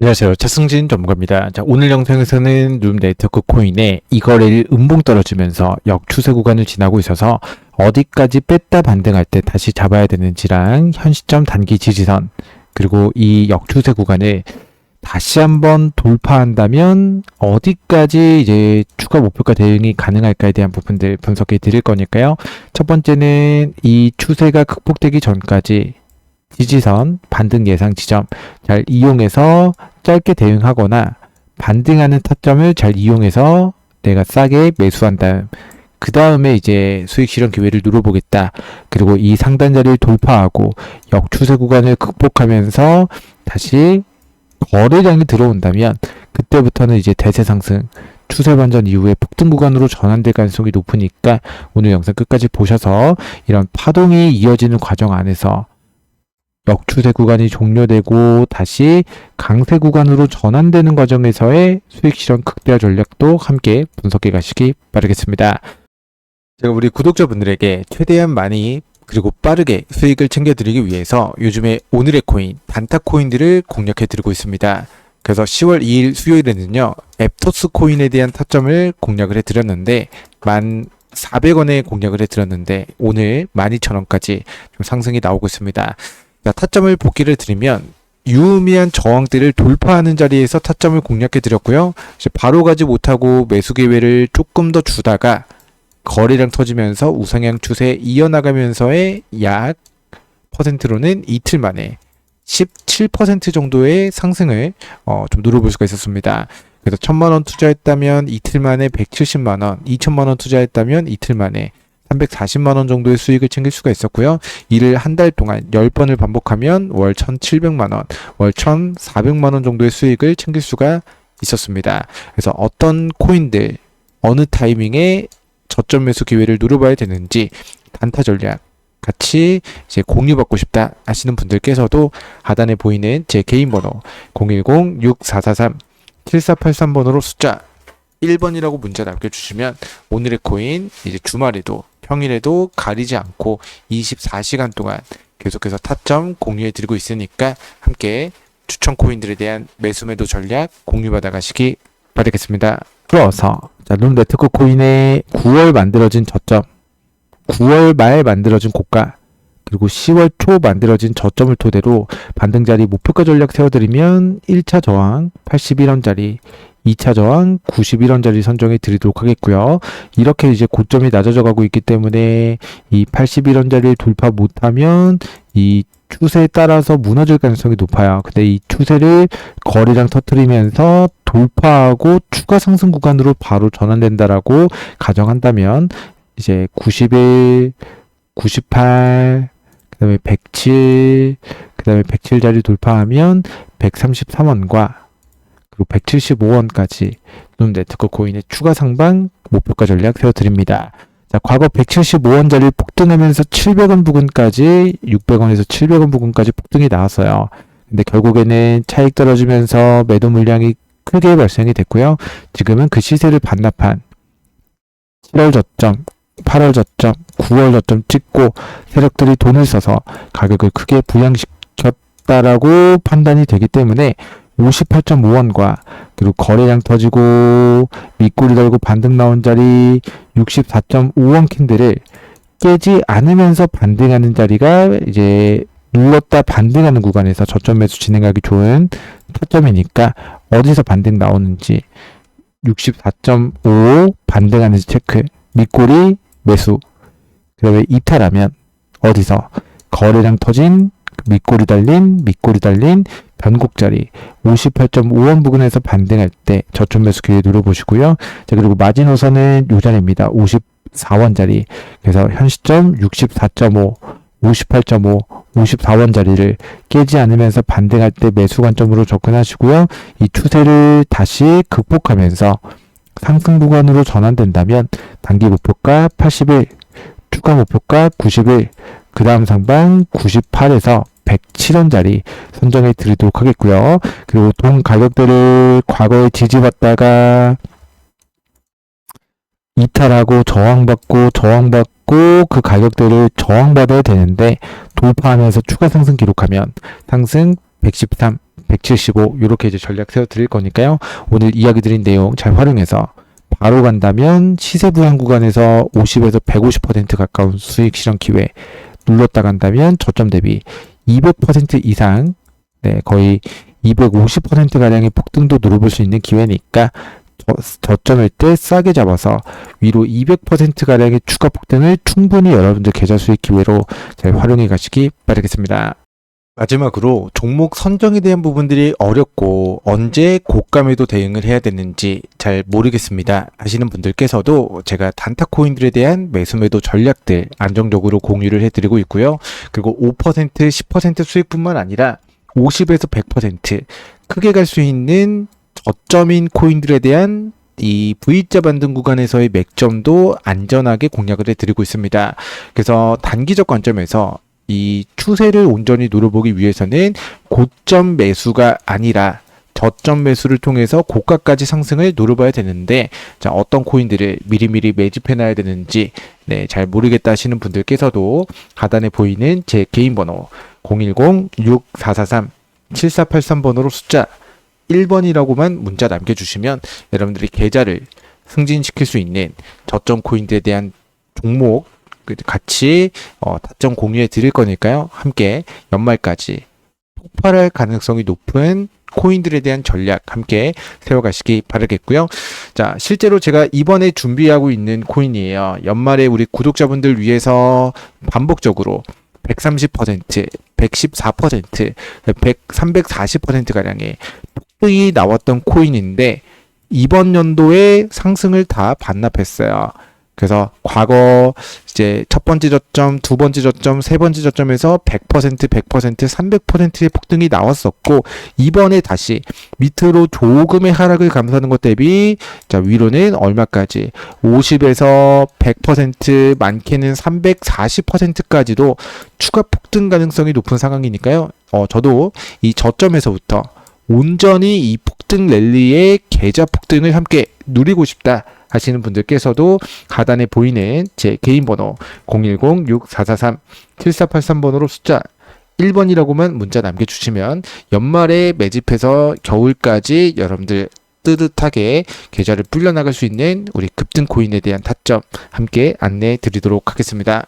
안녕하세요. 차승진 전문가입니다. 자, 오늘 영상에서는 룸 네트워크 코인의 이 거래일 음봉 떨어지면서 역추세 구간을 지나고 있어서 어디까지 뺐다 반등할 때 다시 잡아야 되는지랑 현 시점 단기 지지선 그리고 이 역추세 구간을 다시 한번 돌파한다면 어디까지 이제 추가 목표가 대응이 가능할까에 대한 부분들 분석해 드릴 거니까요. 첫 번째는 이 추세가 극복되기 전까지 지지선 반등 예상 지점 잘 이용해서 짧게 대응하거나 반등하는 타점을 잘 이용해서 내가 싸게 매수한 다음 그 다음에 이제 수익 실현 기회를 누려보겠다. 그리고 이 상단 자리를 돌파하고 역추세 구간을 극복하면서 다시 거래량이 들어온다면 그때부터는 이제 대세 상승 추세 반전 이후에 폭등 구간으로 전환될 가능성이 높으니까 오늘 영상 끝까지 보셔서 이런 파동이 이어지는 과정 안에서 역추세 구간이 종료되고 다시 강세 구간으로 전환되는 과정에서의 수익 실현 극대화 전략도 함께 분석해 가시기 바라겠습니다. 제가 우리 구독자분들에게 최대한 많이 그리고 빠르게 수익을 챙겨드리기 위해서 요즘에 오늘의 코인, 단타 코인들을 공략해 드리고 있습니다. 그래서 10월 2일 수요일에는요, 앱토스 코인에 대한 타점을 공략을 해 드렸는데, 만 400원에 공략을 해 드렸는데, 오늘 12,000원까지 좀 상승이 나오고 있습니다. 자, 타점을 복귀를 드리면 유의미한 저항대를 돌파하는 자리에서 타점을 공략해 드렸고요. 바로 가지 못하고 매수 기회를 조금 더 주다가 거래량 터지면서 우상향 추세 이어나가면서의 약 퍼센트로는 이틀 만에 17% 정도의 상승을 어, 좀 누려볼 수가 있었습니다. 그래서 1000만 원 투자했다면 이틀 만에 170만 원, 2000만 원 투자했다면 이틀 만에 340만 원 정도의 수익을 챙길 수가 있었고요. 이를 한 달 동안 10번을 반복하면 월 1,700만 원, 월 1,400만 원 정도의 수익을 챙길 수가 있었습니다. 그래서 어떤 코인들 어느 타이밍에 저점 매수 기회를 누려봐야 되는지 단타 전략 같이 이제 공유받고 싶다 하시는 분들께서도 하단에 보이는 제 개인 번호 010-6443-7483번호로 숫자 1번이라고 문자 남겨주시면 오늘의 코인 이제 주말에도 평일에도 가리지 않고 24시간 동안 계속해서 타점 공유해 드리고 있으니까 함께 추천 코인들에 대한 매수 매도 전략 공유받아 가시기 바라겠습니다. 풀어서 자, 룸 네트워크 코인의 9월 만들어진 저점, 9월 말 만들어진 고가, 그리고 10월 초 만들어진 저점을 토대로 반등 자리 목표가 전략 세워드리면 1차 저항 81원짜리, 2차 저항 91원짜리 선정해 드리도록 하겠고요. 이렇게 이제 고점이 낮아져 가고 있기 때문에 이 81원짜리를 돌파 못하면 이 추세에 따라서 무너질 가능성이 높아요. 근데 이 추세를 거래량 터트리면서 돌파하고 추가 상승 구간으로 바로 전환된다라고 가정한다면 이제 91, 98, 그 다음에 107, 그 다음에 107 자리 돌파하면 133원과 그리고 175원까지 룸 네트워크 코인의 추가 상방 목표가 전략 세워드립니다. 자, 과거 175원짜리 폭등하면서 700원 부근까지 600원에서 700원 부근까지 폭등이 나왔어요. 근데 결국에는 차익 떨어지면서 매도 물량이 크게 발생이 됐고요. 지금은 그 시세를 반납한 7월 저점, 8월 저점, 9월 저점 찍고 세력들이 돈을 써서 가격을 크게 부양시켰다라고 판단이 되기 때문에 58.5원과 그리고 거래량 터지고 밑꼬리 달고 반등 나온 자리 64.5원 캔들을 깨지 않으면서 반등하는 자리가 이제 눌렀다 반등하는 구간에서 저점 매수 진행하기 좋은 타점이니까 어디서 반등 나오는지 64.5 반등하는지 체크 밑꼬리 매수. 그 다음에 이탈하면 어디서? 거래량 터진 밑꼬리 달린 밑꼬리 달린 변곡자리. 58.5원 부근에서 반등할 때 저점 매수 기회 누려보시고요. 자 그리고 마지노선은 요 자리입니다. 54원짜리. 그래서 현 시점 64.5 58.5 54원 자리를 깨지 않으면서 반등할 때 매수 관점으로 접근하시고요. 이 추세를 다시 극복하면서 상승 구간으로 전환된다면 단기 목표가 81, 추가 목표가 91, 그 다음 상방 98에서 107원짜리 선정해 드리도록 하겠고요. 그리고 동 가격대를 과거에 지지받다가 이탈하고 저항받고 저항받고 잡고 그 가격대를 저항받아야 되는데 돌파하면서 추가 상승 기록하면 상승 113, 175 이렇게 이제 전략 세워 드릴 거니까요. 오늘 이야기 드린 내용 잘 활용해서 바로 간다면 시세 부양 구간에서 50에서 150% 가까운 수익 실현 기회 눌렀다 간다면 저점 대비 200% 이상 네, 거의 250% 가량의 폭등도 누려볼 수 있는 기회니까 저, 저점일 때 싸게 잡아서 위로 200% 가량의 추가 폭등을 충분히 여러분들 계좌 수익 기회로 잘 활용해 가시기 바라겠습니다. 마지막으로 종목 선정에 대한 부분들이 어렵고 언제 고감에도 대응을 해야 되는지 잘 모르겠습니다 하시는 분들께서도 제가 단타 코인들에 대한 매수매도 전략들 안정적으로 공유를 해드리고 있고요. 그리고 5% 10% 수익뿐만 아니라 50에서 100% 크게 갈 수 있는 저점인 코인들에 대한 이 V자 반등 구간에서의 맥점도 안전하게 공략을 해드리고 있습니다. 그래서 단기적 관점에서 이 추세를 온전히 노려보기 위해서는 고점 매수가 아니라 저점 매수를 통해서 고가까지 상승을 노려봐야 되는데 자 어떤 코인들을 미리미리 매집해놔야 되는지 네, 잘 모르겠다 하시는 분들께서도 하단에 보이는 제 개인 번호 010-6443-7483번호로 숫자 1번이라고만 문자 남겨주시면 여러분들이 계좌를 승진시킬 수 있는 저점 코인들에 대한 종목 그 같이 어, 타점 공유해 드릴 거니까요. 함께 연말까지 폭발할 가능성이 높은 코인들에 대한 전략 함께 세워가시기 바라겠고요. 자, 실제로 제가 이번에 준비하고 있는 코인이에요. 연말에 우리 구독자분들 위해서 반복적으로 130%, 114%, 100, 340%가량의 폭등이 나왔던 코인인데 이번 연도에 상승을 다 반납했어요. 그래서 과거 이제 첫 번째 저점, 두 번째 저점, 세 번째 저점에서 100%, 100%, 300%의 폭등이 나왔었고 이번에 다시 밑으로 조금의 하락을 감수하는 것 대비 자 위로는 얼마까지 50에서 100% 많게는 340%까지도 추가 폭등 가능성이 높은 상황이니까요. 어 저도 이 저점에서부터 온전히 이 폭등 랠리의 계좌 폭등을 함께 누리고 싶다. 하시는 분들께서도 하단에 보이는 제 개인 번호 010-6443-7483번호로 숫자 1번이라고만 문자 남겨주시면 연말에 매집해서 겨울까지 여러분들 뜨뜻하게 계좌를 불려나갈 수 있는 우리 급등 코인에 대한 타점 함께 안내해 드리도록 하겠습니다.